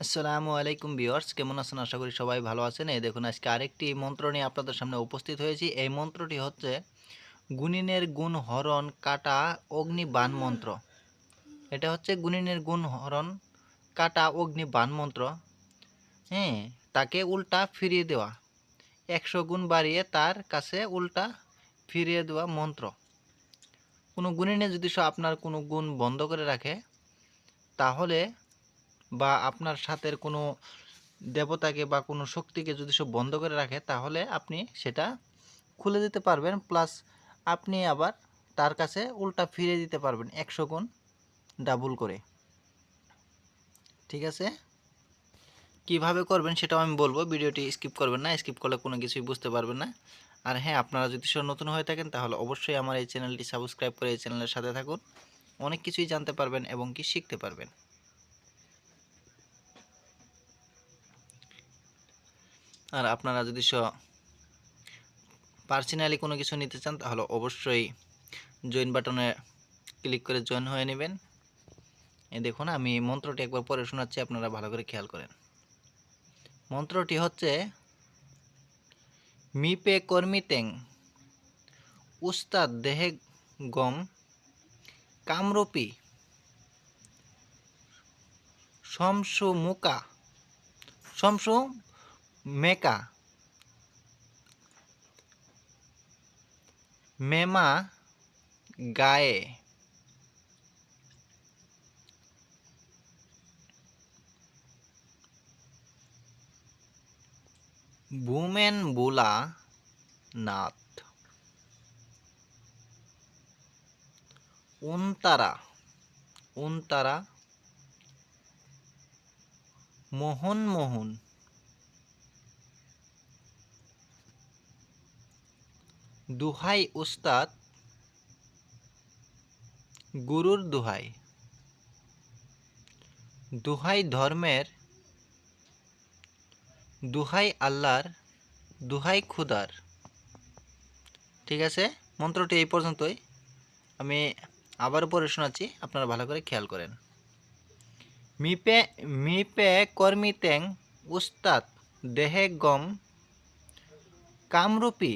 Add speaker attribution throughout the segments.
Speaker 1: আসসালামু আলাইকুম ভিউয়ার্স, কেমন আছেন? আশা করি সবাই ভালো আছেন। এই দেখুন, আজকে আরেকটি মন্ত্র নিয়ে আপনাদের সামনে উপস্থিত হয়েছি। এই মন্ত্রটি হচ্ছে গুণিনের গুণ হরণ কাটা অগ্নি বান মন্ত্র। এটা হচ্ছে গুণিনের গুণ হরণ কাটা অগ্নি বান মন্ত্র। হ্যাঁ তাকে উল্টা ফিরিয়ে দেওয়া। একশো গুণ বাড়িয়ে তার কাছে উল্টা ফিরিয়ে দেওয়া মন্ত্র। কোনো গুণিনে যদি আপনার কোনো গুণ বন্ধ করে রাখে, তাহলে বা আপনার সাথের কোনো দেবতাকে বা কোনো শক্তিকে যদি সব বন্ধ করে রাখে, তাহলে আপনি সেটা খুলে দিতে পারবেন। প্লাস আপনি আবার তার কাছে উল্টা ফিরে দিতে পারবেন একশো গুণ ডাবল করে। ঠিক আছে? কীভাবে করবেন সেটাও আমি বলব। ভিডিওটি স্কিপ করবেন না, স্কিপ করলে কোনো কিছুই বুঝতে পারবেন না। আর হ্যাঁ আপনারা যদি সব নতুন হয়ে থাকেন, তাহলে অবশ্যই আমার এই চ্যানেলটি সাবস্ক্রাইব করে এই চ্যানেলের সাথে থাকুন। অনেক কিছুই জানতে পারবেন এবং কি শিখতে পারবেন। আর আপনারা যদি পার্সোনালি কোনো কিছু নিতে চান, তাহলে অবশ্যই জয়েন বাটনে ক্লিক করে জয়েন হয়ে নেবেন। এই দেখুন, আমি মন্ত্রটি একবার পরে শোনাচ্ছি, আপনারা ভালো করে খেয়াল করেন। মন্ত্রটি হচ্ছে, মিপে কর্মিতেং উস্তাদ দেহে গম কামরূপী, শমসু মুকা, শমসু মেকা। মেমা গায়ে। বুমেন বুলা নাথ উনতারা। উনতারা। মোহন মোহন। দুহাই উস্তাদ, গুরুর দুহাই। দুহাই ধর্মের, দুহাই আল্লাহর, দুহাই খুদার। ঠিক আছে? মন্ত্রটি এই পর্যন্তই। আমি আবারও পরে শোনাচ্ছি, আপনারা ভালো করে খেয়াল করেন। মিপে মিপে কর্মিতেং উস্তাদ দেহে গম, কামরূপী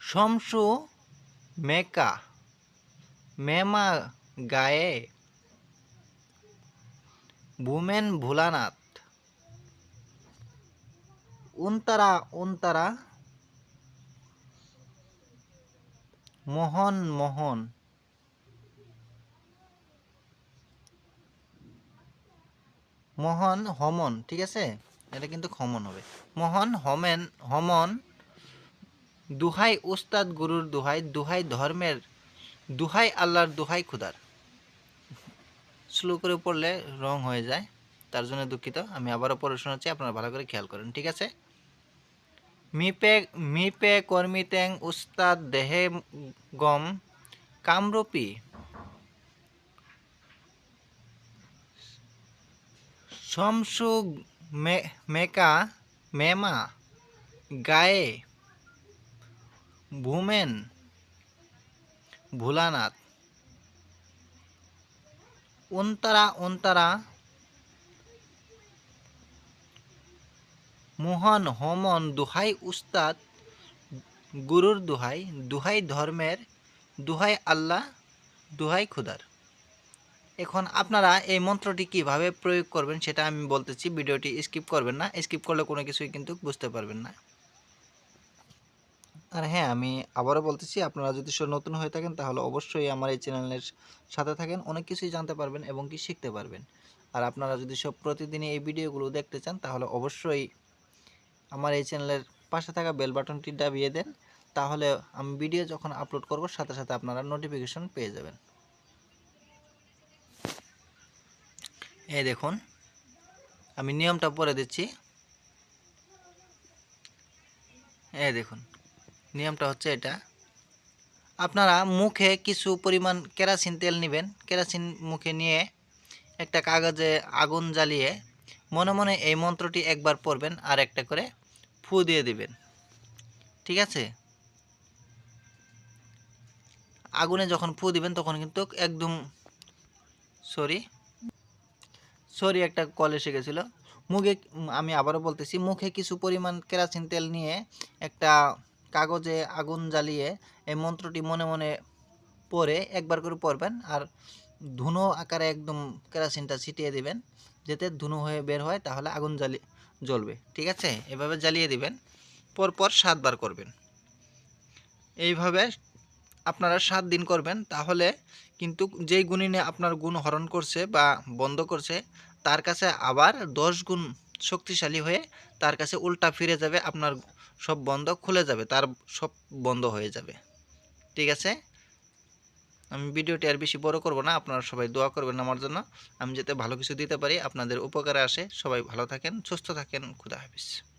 Speaker 1: শমসু মেকা, মেমা গায়ে, ভূমেন ভোলানাথ। উন্তারা, উনতারা, মোহন মোহন। মোহন, হমন, ঠিক আছে? এটা কিন্তু হমন হবে। মোহন, হমেন, হমন দুহাই উস্তাদ গুরুর দুহাই দুহাই ধর্মের, দুহাই আল্লাহর দুহাই খুদার স্লো করে পড়লে রং হয়ে যায়, তার জন্য দুঃখিত। আমি আবারও পড়ে শোনাচ্ছি, আপনারা ভালো করে খেয়াল করেন, ঠিক আছে? মিপে মিপে কর্মিতেং উস্তাদ দেহে গম কামরূপী। শমসু মেকা, মেমা, গায়ে ভূমেন, ভোলানাথ। উনতারা উনতারা মোহন, হমন, দুহাই উস্তাদ, গুরুর দুহাই দুহাই ধর্মের, দুহাই আল্লাহ, দুহাই খুদার। এখন আপনারা এই মন্ত্রটি কীভাবে প্রয়োগ করবেন সেটা আমি বলতেছি, ভিডিওটি স্কিপ করবেন না, স্কিপ করলে কোনো কিছুই কিন্তু বুঝতে পারবেন না। আর হ্যাঁ আমি আবারও বলতেছি, আপনারা যদি নতুন হয়ে থাকেন, তাহলে অবশ্যই আমার এই চ্যানেলের সাথে থাকেন, অনেক কিছুই জানতে পারবেন এবং কি শিখতে পারবেন। আর আপনারা যদি সব প্রতিদিনই এই ভিডিওগুলো দেখতে চান, তাহলে অবশ্যই আমার এই চ্যানেলের পাশে থাকা বেল বাটনটি দাবিয়ে দেন, তাহলে আমি ভিডিও যখন আপলোড করব, সাথে সাথে আপনারা নোটিফিকেশন পেয়ে যাবেন। এই দেখুন, আমি নিয়মটা পরে দিচ্ছি। এই দেখুন নিয়মটা হচ্ছে এটা। আপনারা মুখে কিছু পরিমাণ কেরাসিন তেল নেবেন। কেরাসিন মুখে নিয়ে একটা কাগজে আগুন জ্বালিয়ে মনে মনে এই মন্ত্রটি একবার পড়বেন আর একটা করে ফু দিয়ে দিবেন। ঠিক আছে? আগুনে যখন ফু দিবেন তখন কিন্তু একদম সরি সরি একটা কল এসে গেছিল। মুখে, আমি আবারও বলতেছি, মুখে কিছু পরিমাণ কেরাসিন তেল নিয়ে একটা কাগজে আগুন জ্বালিয়ে এই মন্ত্রটি মনে মনে পরে একবার করে পড়বেন আর ধুনো আকারে একদম কেরাসিনটা ছিটিয়ে দিবেন। যাতে ধুনো হয়ে বের হয় তাহলে আগুন জ্বালি জ্বলবে। ঠিক আছে? এভাবে জ্বালিয়ে দিবেন। পরপর সাতবার করবেন। এইভাবে আপনারা সাত দিন করবেন। তাহলে কিন্তু যেই গুণিনে আপনার গুণ হরণ করছে বা বন্ধ করছে, তার কাছে আবার দশ গুণ শক্তিশালী হয়ে তার কাছে উল্টা ফিরে যাবে আপনার সব বন্ধ খুলে যাবে, তার সব বন্ধ হয়ে যাবে। ঠিক আছে? আমি ভিডিওটি আর বেশি বড় করব না, আপনারা সবাই দোয়া করবেন আমার জন্য। আমি যাতে ভালো কিছু দিতে পারি, আপনাদের উপকারে আসে। সবাই ভালো থাকেন, সুস্থ থাকেন, খুদা হাফিজ।